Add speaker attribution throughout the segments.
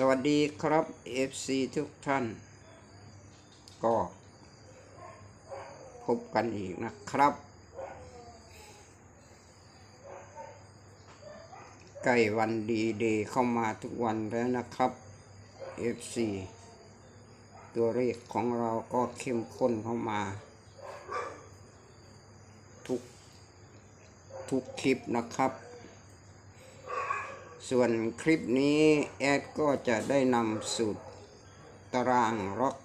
Speaker 1: สวัสดีครับ FC ทุกท่าน ก็พบกันอีกนะครับ ใกล้วันดีเดย์เข้ามาทุกวันแล้วนะครับ FC ตัวเลขของเราก็เข้มข้นเข้ามา ทุก ทุกคลิปนะครับ ส่วนคลิปนี้แอดก็จะได้นำสูตรตารางล็อก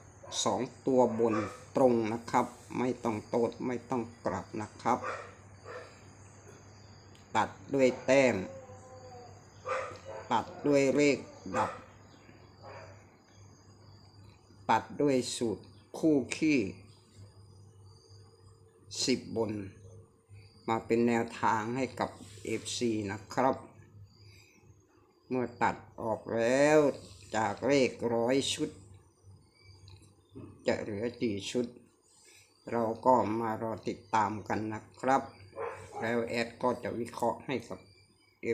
Speaker 1: สองตัวบนตรงนะครับ ไม่ต้องโตดไม่ต้องกลับนะครับ ตัดด้วยแต้ม ตัดด้วยเลขดับ ตัดด้วยสูตรคู่ขี้สิบบน มาเป็นแนวทางให้กับ FC นะครับ เมื่อตัดออกแล้วจากเลขร้อยชุด จะเหลือกี่ชุด เราก็มารอติดตามกันนะครับ แล้วแอดก็จะวิเคราะห์ให้กับ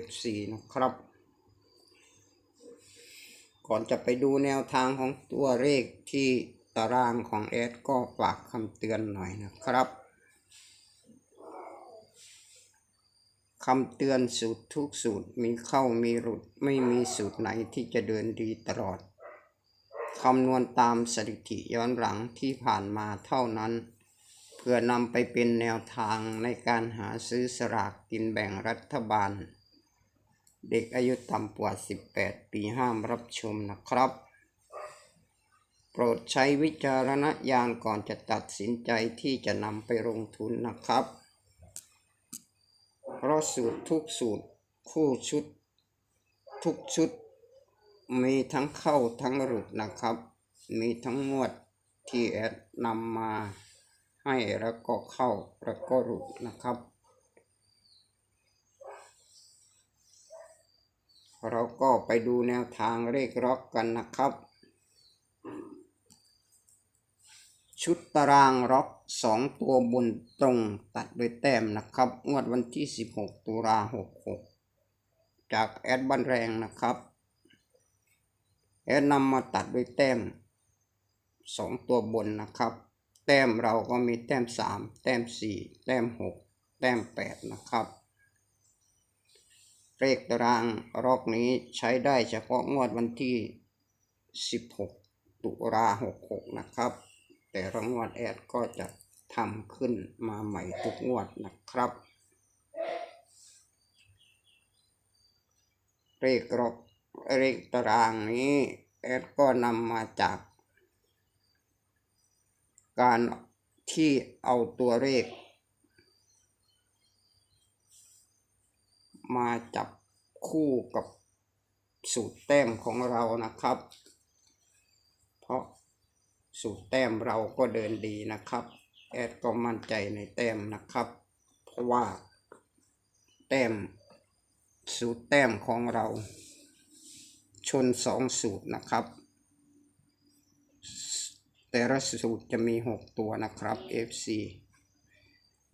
Speaker 1: FC นะครับ ก่อนจะไปดูแนวทางของตัวเลขที่ตารางของแอดก็ฝากคำเตือนหน่อยนะครับ คำเตือนสูตรทุกสูตรมีเข้ามีหลุดไม่มีสูตรไหนที่จะเดินดีตลอด คำนวณตามสถิติย้อนหลังที่ผ่านมาเท่านั้น เพื่อนำไปเป็นแนวทางในการหาซื้อสลากกินแบ่งรัฐบาล เด็กอายุต่ำกว่า 18 ปีห้ามรับชมนะครับ โปรดใช้วิจารณญาณก่อนจะตัดสินใจที่จะนำไปลงทุนนะครับ เพราะสูตรทุกสูตรคู่ชุด ทุกชุด มีทั้งเข้าทั้งหลุดนะครับ มีทั้งงวดที่แอดนำมาให้แล้วก็เข้าแล้วก็หลุดนะครับ เราก็ไปดูแนวทางเลขล็อกกันนะครับ ชุดตารางล็อก สองตัวบนตรงตัดโดยแต้มนะครับงวดวันที่ 16 ตุลา66 จากแอดบันแรงนะครับ แอดนำมาตัดโดยแต้มสองตัวบนนะครับ แต้มเราก็มีแต้ม 3 แต้ม 4 แต้ม 6 แต้ม 8 นะครับเลขตารางรอกนี้ใช้ได้เฉพาะงวดวันที่ 16 ตุลา66 นะครับ แต่ละงวดแอดก็จะ ทำขึ้นมาใหม่ทุกงวดนะครับ เลขรอกเลขตารางนี้แอดก็นำมาจาก การที่เอาตัวเลข มาจับคู่กับสูตรแต้มของเรานะครับ เพราะสูตรแต้มเราก็เดินดีนะครับ แอดก็มั่นใจในแต้มนะครับ เพราะว่า แต้มสูตรแต้มของเรา ชนสองสูตรนะครับ แต่ละสูตรจะมี 6 ตัวนะครับ FC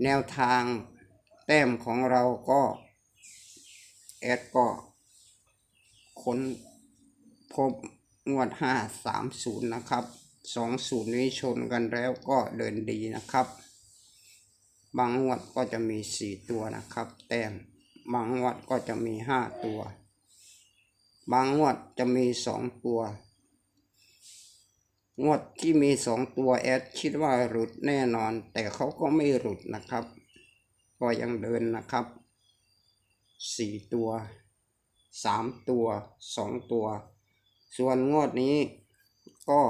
Speaker 1: แนวทางแต้มของเราก็ แอดก็ค้นพบงวด 5 3 0 นะครับ สองสูตรนี้ชนกันแล้วก็เดินดีนะครับ บางงวดก็จะมี4ตัวนะครับ แต้มบางงวดก็จะมี5ตัว บางงวดจะมี2ตัว งวดที่มี2ตัวแอดคิดว่าหลุดแน่นอน แต่เขาก็ไม่หลุดนะครับ ก็ยังเดินนะครับ4ตัว3ตัว2ตัว ส่วนงวดนี้ก็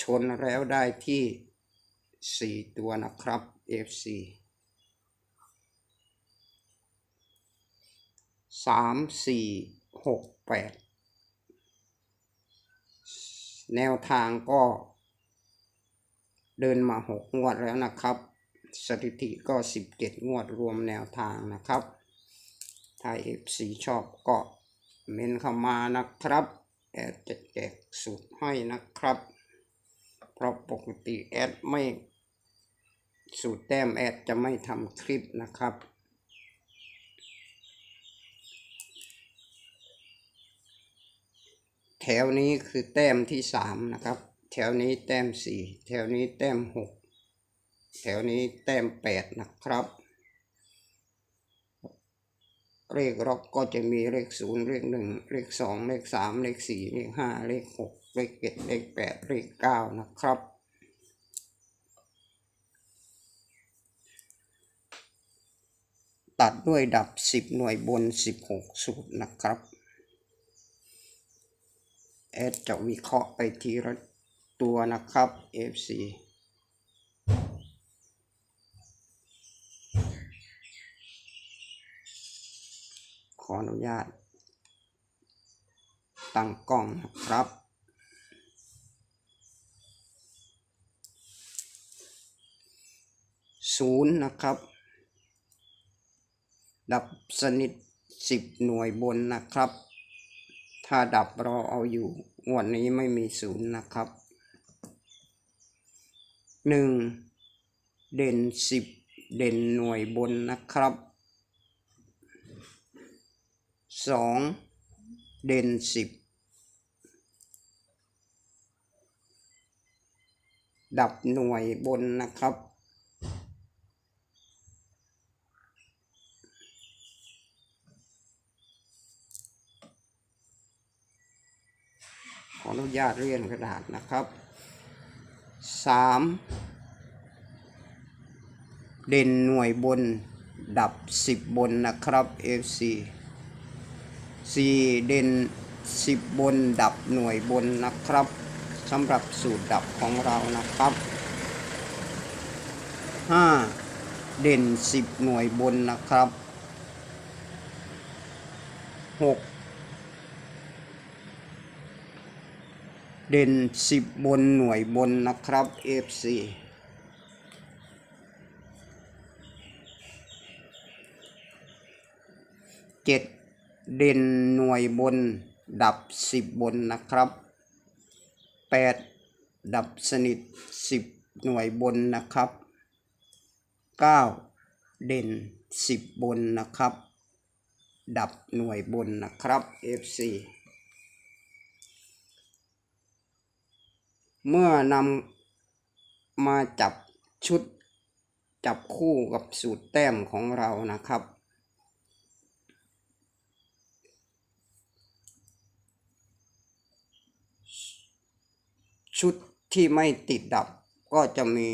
Speaker 1: ชนแล้วได้ที่ 4 ตัวนะครับ FC สามสี่หกแปดแนวทางก็ เดินมาหกงวดแล้วนะครับ สถิติก็สิบเจ็ดงวดรวมแนวทางนะครับถ้า FC ชอบก็เมนเข้ามานะครับแอดจะแจกสูตรให้นะครับ ราะปกติแอดไม่สูตรแต้มแอดจะไม่ทำคลิปนะครับ แถวนี้คือแต้มที่สามนะครับ แถวนี้แต้มสี่แถวนี้แต้มหกแถวนี้แต้มแปดนะครับเลขล็อกก็จะมีเลขศูนย์เลขหนึ่งเลขสองเลขสามเลขสี่เลขห้าเลขหก เลขเจ็ดเลขแปดเลขเก้านะครับ ตัดด้วยดับสิบหน่วยบนสิบหกสูตรนะครับแอดจะวิเคราะห์ไปทีละตัวนะครับ FC ขออนุญาตตั้งกล้องนะครับ ศูนย์นะครับ ดับสนิทสิบหน่วยบนนะครับ ถ้าดับรอเอาอยู่งวดนี้ไม่มีศูนย์นะครับหนึ่งเด่นสิบเด่นหน่วยบนนะครับสองเด่นสิบดับหน่วยบนนะครับ ขออนุ ญาตเรียนกระดาษนะครับสามเด่นหน่วยบนดับสิบบนนะครับ FC สี่เด่นสิบบนดับหน่วยบนนะครับสำหรับสูตรดับของเรานะครับห้าเด่นสิบหน่วยบนนะครับหก เด่นสิบบนหน่วยบนนะครับ FC เจ็ดเด่นหน่วยบน ดับสิบบนนะครับแปดดับสนิทสิบหน่วยบนนะครับเก้าเด่นสิบบนนะครับ ดับหน่วยบนนะครับ FC เมื่อนำมาจับชุดจับคู่กับสูตรแต้มของเรานะครับ ชุดที่ไม่ติดดับก็จะมี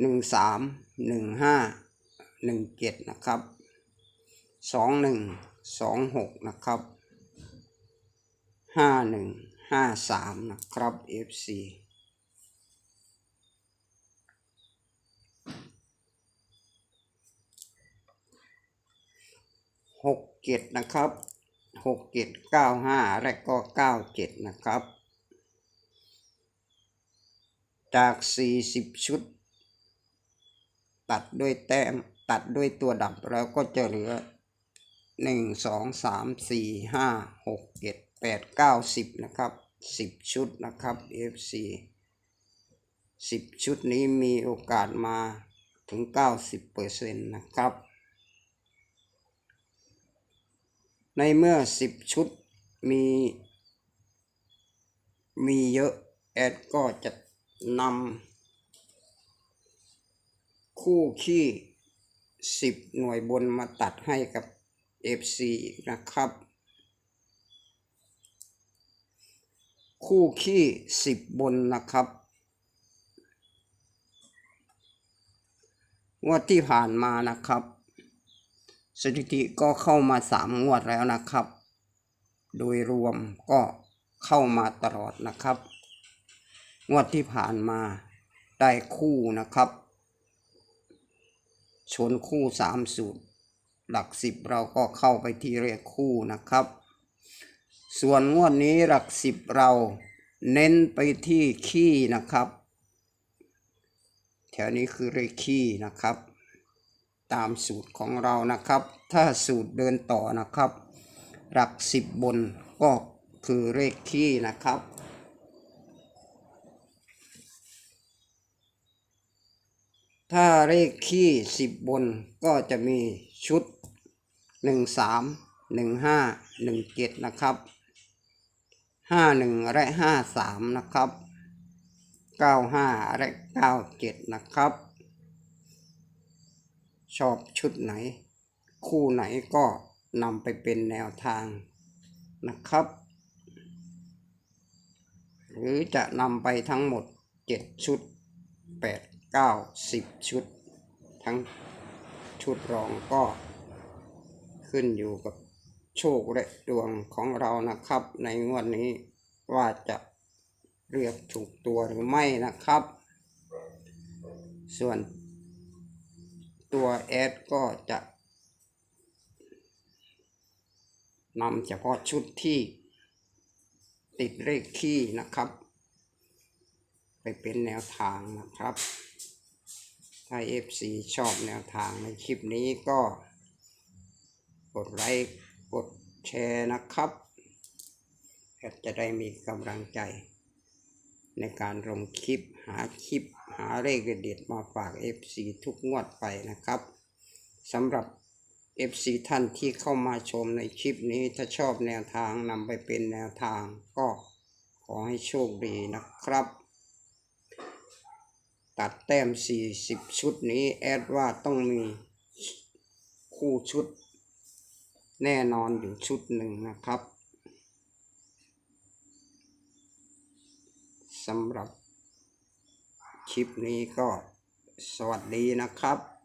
Speaker 1: หนึ่งสามหนึ่งห้าหนึ่งเจ็ดนะครับสองหนึ่งสองหกนะครับห้า ห้าสามนะครับ FC หกเจ็ดนะครับหกเจ็ดเก้าห้าและก็เก้าเจ็ดนะครับ จากสี่สิบชุด ตัดด้วยแต้มตัดด้วยตัวดับแล้วก็จะเหลือหนึ่งสองสามสี่ห้าหกเจ็ด แปดเก้าสิบนะครับสิบชุดนะครับ FC สิบชุดนี้มีโอกาสมาถึงเก้าสิบเปอร์เซ็นต์นะครับ ในเมื่อสิบชุดมี มีเยอะ แอดก็จะนำคู่ขี้สิบหน่วยบนมาตัดให้กับ FC อีนะครับ คู่ขี้สิบบนนะครับ งวดที่ผ่านมานะครับ สถิติก็เข้ามาสามงวดแล้วนะครับ โดยรวมก็เข้ามาตลอดนะครับ งวดที่ผ่านมาได้คู่นะครับ ชนคู่สามสูตร หลักสิบเราก็เข้าไปที่เรียกคู่นะครับ ส่วนงวดนี้หลักสิบเราเน้นไปที่ขี้นะครับ แถวนี้คือเลขขี้นะครับ ตามสูตรของเรานะครับ ถ้าสูตรเดินต่อนะครับ หลักสิบบนก็คือเลขขี้นะครับถ้าเลขขี้สิบบนก็จะมีชุดหนึ่งสามหนึ่งห้าหนึ่งเจ็ดนะครับ ห้าหนึ่งและห้าสามนะครับเก้าห้าและเก้าเจ็ดนะครับ ชอบชุดไหน คู่ไหนก็นำไปเป็นแนวทางนะครับ หรือจะนำไปทั้งหมดเจ็ดชุดแปดเก้าสิบชุด ทั้งชุดรองก็ขึ้นอยู่กับ โชคและดวงของเรานะครับ ในงวดนี้ว่าจะเรียกถูกตัวหรือไม่นะครับ ส่วนตัวแอดก็จะนำเฉพาะชุดที่ติดเลขขี้นะครับ ไปเป็นแนวทางนะครับ ถ้า FC ชอบแนวทางในคลิปนี้ก็กดไลค์ แชร์นะครับแอดจะได้มีกำลังใจ ในการลงคลิปหาคลิปหาเลขเด็ดมาฝาก FC ทุกงวดไปนะครับสำหรับ FC ท่านที่เข้ามาชมในคลิปนี้ถ้าชอบแนวทางนำไปเป็นแนวทางก็ขอให้โชคดีนะครับ ตัดแต้ม 40 ชุดนี้แอดว่าต้องมีคู่ชุด แน่นอนอยู่ชุดหนึ่งนะครับสำหรับคลิปนี้ก็สวัสดีนะครับ